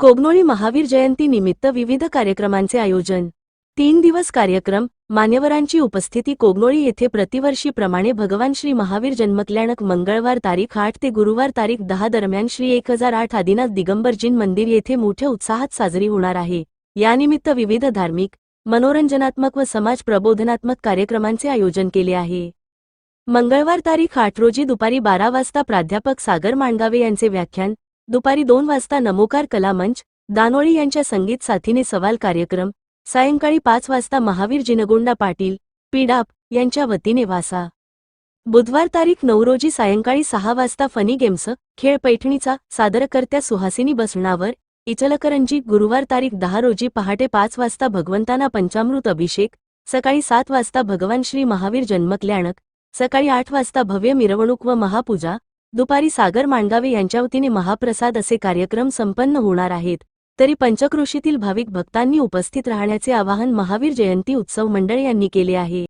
कोगनोळी महावीर जयंती निमित्त विविध कार्यक्रमांचे आयोजन. तीन दिवस कार्यक्रम मान्यवरांची उपस्थिती कोगनोळी येथे प्रतिवर्षीप्रमाणे भगवान श्री महावीर जन्मकल्याणक मंगळवार तारीख आठ ते गुरुवार तारीख दहा दरम्यान श्री एक हजार आठ आदिनाथ दिगंबरजीन मंदिर येथे मोठ्या उत्साहात साजरी होणार आहे. यानिमित्त विविध धार्मिक मनोरंजनात्मक व समाज प्रबोधनात्मक कार्यक्रमांचे आयोजन केले आहे. मंगळवार तारीख आठ रोजी दुपारी बारा वाजता प्राध्यापक सागर मांडगावे यांचे व्याख्यान दुपारी दोन वाजता नमोकार कलामंच दानोळी यांच्या संगीत साथीने सवाल कार्यक्रम सायंकाळी पाच वाजता महावीर जिनगोंडा पाटील पीडाप यांच्या वतीने वासा. बुधवार तारीख नऊ रोजी सायंकाळी सहा वाजता फनी गेम्स खेळ पैठणीचा सादरकर्त्या सुहासिनी बसणावर इचलकरंजी गुरुवार तारीख दहा रोजी पहाटे पाच वाजता भगवंतांना पंचामृत अभिषेक सकाळी सात वाजता भगवान श्री महावीर जन्मकल्याणक सकाळी आठ वाजता भव्य मिरवणूक व महापूजा दुपारी सागर मांडगावे यांच्या वतीने महाप्रसाद असे कार्यक्रम संपन्न होणार आहेत. तरी पंचकृषीतील भाविक भक्तांनी उपस्थित राहण्याचे आवाहन महावीर जयंती उत्सव मंडळ यांनी केले आहे.